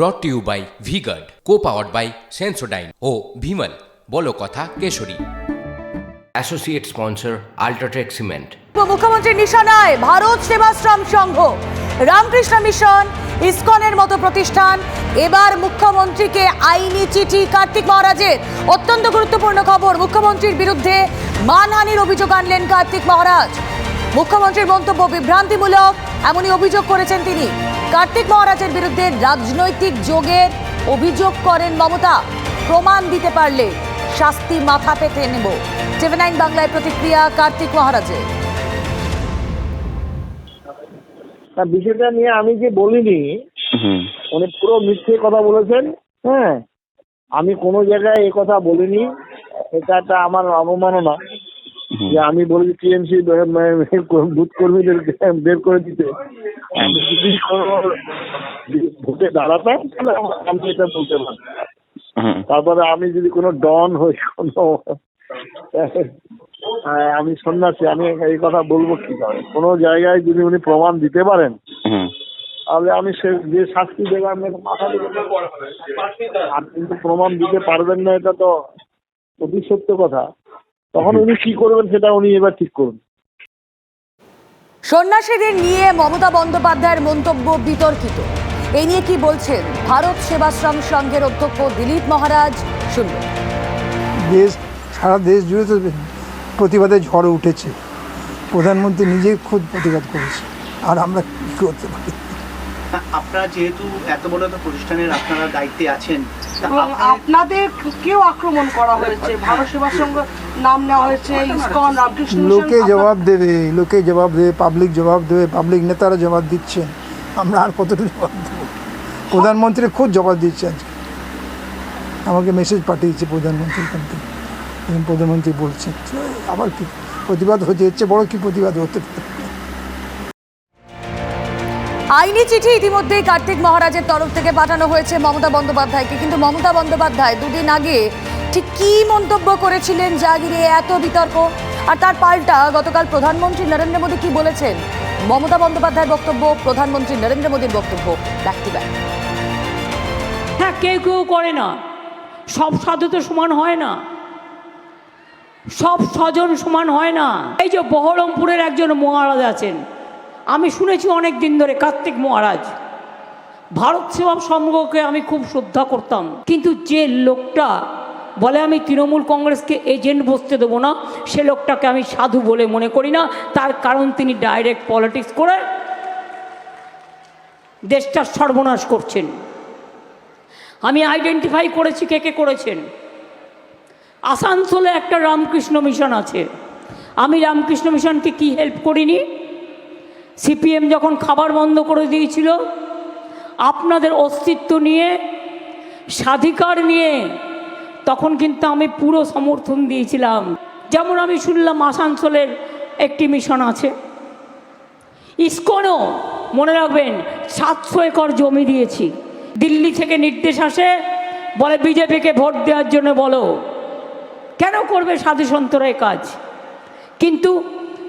Brought to you by Vguard co powered by Sensodyne ও ভিমল বলো কথা Kesari. Associate sponsor UltraTech cement মুখ্যমন্ত্রীর নিশানায় Bharat Sevashram Sangha. Ramakrishna mission ইসকনের মতো প্রতিষ্ঠান। এবার মুখ্যমন্ত্রীকে আইনি চিঠি কার্তিক মহারাজের। অত্যন্ত গুরুত্বপূর্ণ খবর মুখ্যমন্ত্রীর বিরুদ্ধে মানহানির অভিযোগ আনলেন কার্তিক মহারাজ। মুখ্যমন্ত্রীর মন্তব্য বিভ্রান্তিমূলক এমনই অভিযোগ করেছেন তিনি। কার্তিক মহারাজের বিরুদ্ধে রাজনৈতিক যোগের অভিযোগ করেন মমতা। প্রমাণ দিতে পারলে শাস্তি মাথা পেতে নেব। টিভি নাইন বাংলায় প্রতিক্রিয়া কার্তিক মহারাজের। তা বিষয়টা নিয়ে আমি যে বলিনি উনি পুরো মিথ্যে কথা বলেছেন হ্যাঁ? আমি কোনো জায়গায় এই কথা বলিনি এটা একটা আমার অবমাননা। যে আমি বলি টিএমসি বুথ কর্মীদের বের করে দিতে। আমি যদি ভোটে দাঁড়াতাম তাহলে আমি এটা বলতে পারতাম তারপরে আমি যদি কোনো ডন হই কোনো আমি সন্ন্যাসী আমি এই কথা বলব কি করে? কোনো জায়গায় যদি উনি প্রমাণ দিতে পারেন তাহলে আমি সে যে শাস্তি দেবো আমি মাথা আর কিন্তু প্রমাণ দিতে পারবেন না এটা তো অতি সত্য কথা। তখন উনি কি করবেন সেটা উনি এবার ঠিক করুন। সন্ন্যাসীদের নিয়ে মমতা বন্দ্যোপাধ্যায়ের মন্তব্য বিতর্কিত। এ নিয়ে কি বলছেন ভারত সেবাশ্রম সংঘের অধ্যক্ষ দিলীপ মহারাজ? শুনল দেশ, সারা দেশ জুড়ে তো প্রতিবাদে ঝড় উঠেছে। প্রধানমন্ত্রী নিজেই খুব প্রতিবাদ করেছে আর আমরা কী করতে পারি? আপনারা যেহেতু এত বড় একটা প্রতিষ্ঠানের আপনারা দায়িত্বে আছেন আপনাদের- আপনাদের কেউ আক্রমণ করা হয়েছে? ভারত সেবা সংঘ নাম নেওয়া হয়েছে ইসকন রামকৃষ্ণ লোকে জবাব দেবে লোকে জবাব দেবে পাবলিক জবাব দেবে পাবলিক নেতারা জবাব দিচ্ছেন আমরা আর কতটুকু জবাব দেবো? প্রধানমন্ত্রী খুব জবাব দিচ্ছে আজকে। আমাকে মেসেজ পাঠিয়েছে প্রধানমন্ত্রীর কাছ থেকে। প্রধানমন্ত্রী বলছেন আবার কি? প্রতিবাদ হতে হচ্ছে বড় কি প্রতিবাদ হতে পারে? আইনি চিঠি ইতিমধ্যেই কার্তিক মহারাজের তরফ থেকে পাঠানো হয়েছে মমতা বন্দ্যোপাধ্যায়কে। কিন্তু মমতা বন্দ্যোপাধ্যায় দুদিন আগে ঠিক কী মন্তব্য করেছিলেন যা ঘিরে এত বিতর্ক? আর তার পাল্টা গতকাল প্রধানমন্ত্রী নরেন্দ্র মোদী কি বলেছেন? মমতা বন্দ্যোপাধ্যায়ের বক্তব্য, প্রধানমন্ত্রী নরেন্দ্র মোদীর বক্তব্য ব্যাক টু ব্যাক হ্যাঁ কেউ কেউ করে না। সব সাধু তো সমান হয় না। সব স্বজন সমান হয় না। এই যে বহরমপুরের একজন মহারাজ আছেন আমি শুনেছি অনেক দিন ধরে কার্তিক মহারাজ, ভারত সেবা সংঘকে আমি খুব শ্রদ্ধা করতাম। কিন্তু যে লোকটা বলে আমি তৃণমূল কংগ্রেসকে এজেন্ট বসতে দেবো না, সে লোকটাকে আমি সাধু বলে মনে করি না। তার কারণ তিনি ডাইরেক্ট পলিটিক্স করে দেশটার সর্বনাশ করছেন। আমি আইডেন্টিফাই করেছি কে কে করেছেন। আসানসোলে একটা রামকৃষ্ণ মিশন আছে। আমি রামকৃষ্ণ মিশনকে কি হেল্প করিনি? সিপিএম যখন খাবার বন্ধ করে দিয়েছিল, আপনাদের অস্তিত্ব নিয়ে, স্বাধিকার নিয়ে, তখন কিন্তু আমি পুরো সমর্থন দিয়েছিলাম। যেমন আমি শুনলাম আসানসোলের একটি মিশন আছে। ইস্কনও, মনে রাখবেন, সাতশো একর জমি দিয়েছি। দিল্লি থেকে নির্দেশ আসে, বলে বিজেপিকে ভোট দেওয়ার জন্য বলো। কেন করবে সাধু সন্তরা কাজ? কিন্তু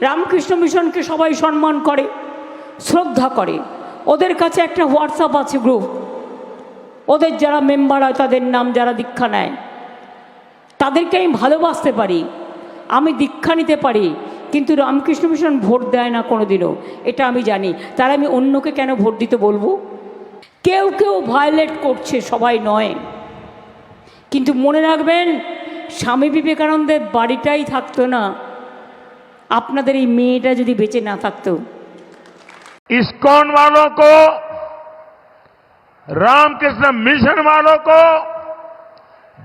রামকৃষ্ণ মিশনকে সবাই সম্মান করে। শ্রদ্ধা করে। ওদের কাছে একটা হোয়াটসঅ্যাপ আছে গ্রুপ ওদের যারা মেম্বার হয়, তাদের নাম যারা দীক্ষা নেয়, তাদেরকে আমি ভালোবাসতে পারি। আমি দীক্ষা নিতে পারি, কিন্তু রামকৃষ্ণ মিশন ভোট দেয় না কোনো দিনও এটা আমি জানি। তাহলে আমি অন্যকে কেন ভোট দিতে বলব? কেউ কেউ ভায়োলেট করছে, সবাই নয়। কিন্তু মনে রাখবেন, স্বামী বিবেকানন্দের বাড়িটাই থাকতো না। আপনাদের এই মেয়েটা যদি বেঁচে না থাকতো इस्कॉन वालों को? रामकृष्ण मिशन वालों को?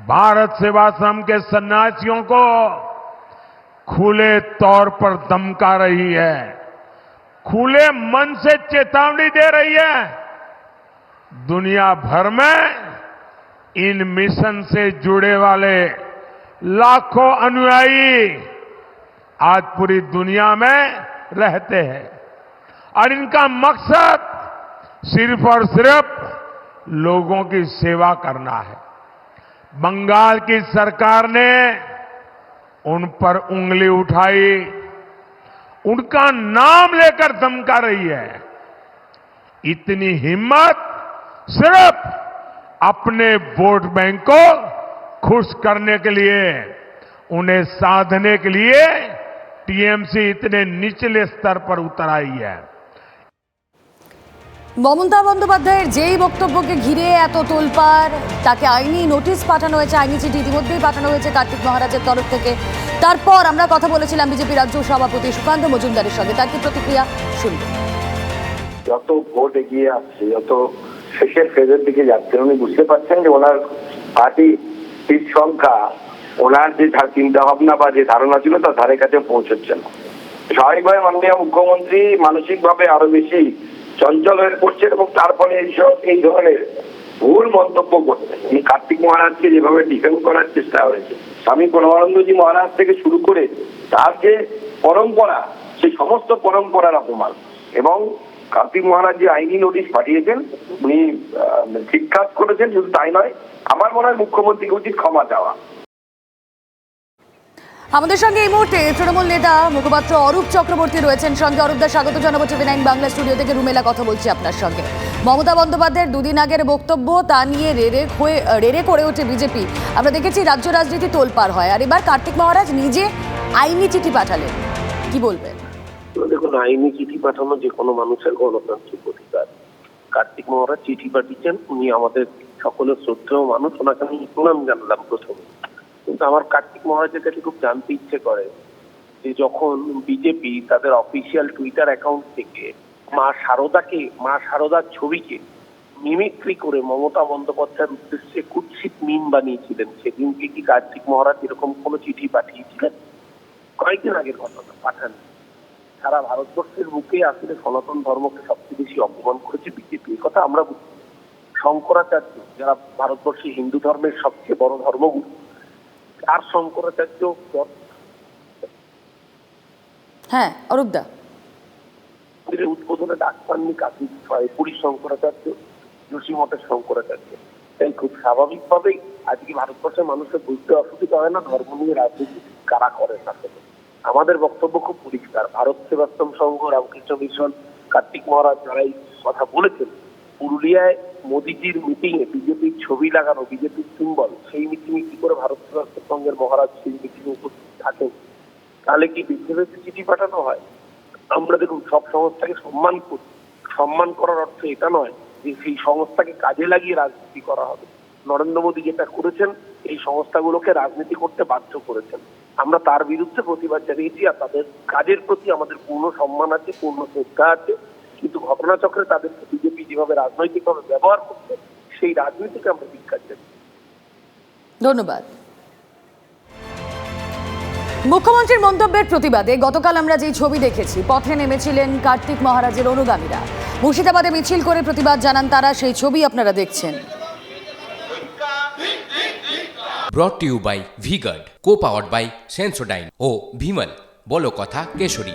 भारत सेवाश्रम के सन्यासियों को? खुले तौर पर धमका रही है। खुले मन से चेतावनी दे रही है। दुनिया भर में इन मिशन से जुड़े वाले लाखों अनुयायी आज पूरी दुनिया में रहते हैं। और इनका मकसद सिर्फ़ और सिर्फ़ लोगों की सेवा करना है। बंगाल की सरकार ने उन पर उंगली उठाई। उनका नाम लेकर धमका रही है। इतनी हिम्मत सिर्फ़ अपने वोट बैंक को खुश करने के लिए, उन्हें साधने के लिए टीएमसी इतने निचले स्तर पर उतर आई है। মমতা বন্দ্যোপাধ্যায়ের যেই বক্তব্যকে ঘিরে এত তোলপাড়, তাকে আইনি নোটিশ পাঠানো হয়েছে, আইনি চিঠি ইতিমধ্যেই পাঠানো হয়েছে কার্তিক মহারাজের তরফ থেকে। তারপর আমরা কথা বলেছিলাম বিজেপি রাজ্য সভাপতি সুকান্ত মজুমদারের সঙ্গে। তার কি প্রতিক্রিয়া? শুনব যত ভোট এগিয়ে আসছে, যত শেষের ফেজের দিকে যাচ্ছে, উনি বুঝতে পারছেন যে ওনার পার্টি সিট সংখ্যা, ওনার যে চিন্তা ভাবনা বা যে ধারণা ছিল তার ধারে কাছে পৌঁছচ্ছে না। স্বাভাবিকভাবে মাননীয় মুখ্যমন্ত্রী মানসিকভাবে আরও বেশি চঞ্চল হয়ে পড়ছেন এবং তার ফলে এইসব, এই ধরনের ভুল মন্তব্য করছেন। কার্তিক মহারাজকে যেভাবে ডিফেন্ড করার চেষ্টা হয়েছে, স্বামী পরমানন্দজি মহারাজ থেকে শুরু করে তার যে পরম্পরা সেই সমস্ত পরম্পরার অপমান। এবং কার্তিক মহারাজ যে আইনি নোটিশ পাঠিয়েছেন, উনি ঠিক কাজ করেছেন, শুধু তাই নয়, আমার মনে হয় মুখ্যমন্ত্রীকে উচিত ক্ষমা চাওয়া। আমাদের সঙ্গে এই মুহূর্তে তৃণমূল নেতা, মুখপাত্র অরূপ চক্রবর্তী রয়েছেন। সঙ্গে অরূপদার স্বাগত জানাব টিভি নাইন বাংলা স্টুডিও থেকে। রুমেলা কথা বলছি আপনার সঙ্গে। মমতা বন্দ্যোপাধ্যায়ের দুদিন আগের বক্তব্য, তা নিয়ে রেড়ে হয়ে রেড়ে করে ওঠে বিজেপি। আমরা দেখেছি রাজ্য রাজনীতি তোলপার হয়। আর এবার কার্তিক মহারাজ নিজে আইনি চিঠি পাঠালেন। কি বলবেন? দেখুন, আইনি চিঠি পাঠানো যে কোনো মানুষের গণতান্ত্রিক অধিকার। কার্তিক মহারাজ চিঠি পাঠিয়েছেন। উনি আমাদের সকলের শ্রদ্ধেয় মানুষ। ওনাকে আমি ইসলাম জানলাম প্রথমে। কিন্তু আমার কার্তিক মহারাজের কাছে খুব জানতে ইচ্ছে করে যে যখন বিজেপি তাদের অফিসিয়াল টুইটার অ্যাকাউন্ট থেকে মা শারদাকে মা শারদার ছবিকে মিমিক্রি করে মমতা বন্দ্যোপাধ্যায়ের উদ্দেশ্যে কুৎসিত মিম বানিয়েছিলেন, সেদিনকে কি কার্তিক মহারাজ এরকম কোনো চিঠি পাঠিয়েছিলেন? কয়েকদিন আগের ঘটনা পাঠান। সারা ভারতবর্ষের বুকে আসলে সনাতন ধর্মকে সবচেয়ে বেশি অপমান করেছে বিজেপি কথা আমরা বুঝি। শঙ্করাচার্য, যারা ভারতবর্ষে হিন্দু ধর্মের সবচেয়ে বড় ধর্মগুরু আর শঙ্করাচার্য হ্যাঁ অরূপদা মন্দিরের উদ্বোধনে ডাক পাননি কাশী ছয় পুরী শঙ্করাচার্য যোশী মঠের শঙ্করাচার্য। তাই খুব স্বাভাবিকভাবেই আজকে ভারতবর্ষের মানুষের বুঝতে অসুবিধা হয় না ধর্ম নিয়ে রাজনীতি কারা করে আসলে আমাদের বক্তব্য খুব পরিষ্কার। ভারত সেবাশ্রম সংঘ রামকৃষ্ণ মিশন কার্তিক মহারাজ যারা এই কথা বলেছেন পুরুলিয়ায় মোদিজির মিটিং এ বিজেপির ছবি লাগানো, বিজেপির সিম্বল সেই মিটিং এ কি করে ভারত সেবাশ্রম সংঘের মহারাজ সেই মিটিং উপস্থিত থাকেন? তাহলে কি বিজেপিতে চিঠি পাঠানো হয়? আমরা দেখুন, সব সংস্থাকে সম্মান করি, সম্মান করার অর্থ এটা নয় যে সেই সংস্থাকে কাজে লাগিয়ে রাজনীতি করা হবে। নরেন্দ্র মোদী যেটা করেছেন, এই সংস্থাগুলোকে রাজনীতি করতে বাধ্য করেছেন। আমরা তার বিরুদ্ধে প্রতিবাদ জানিয়েছি আর তাদের কাজের প্রতি আমাদের পূর্ণ সম্মান আছে, পূর্ণ শ্রদ্ধা আছে। কিন্তু ঘটনাচক্রে তাদেরকে বিজেপি যেভাবে রাজনৈতিকভাবে ব্যবহার করছে সেই রাজনীতিকে আমরা জানাই ধন্যবাদ। মুখ্যমন্ত্রীর মন্তব্যের প্রতিবাদে গতকাল আমরা যেই ছবি দেখেছি পথে নেমেছিলেন কার্তিক মহারাজের অনুগামীরা। মুর্শিদাবাদে মিছিল করে প্রতিবাদ জানান তারা সেই ছবি আপনারা দেখছেন। Brought to you by V Guard co powered by Sensodyne ও ভিমল বলো কথা Kesari.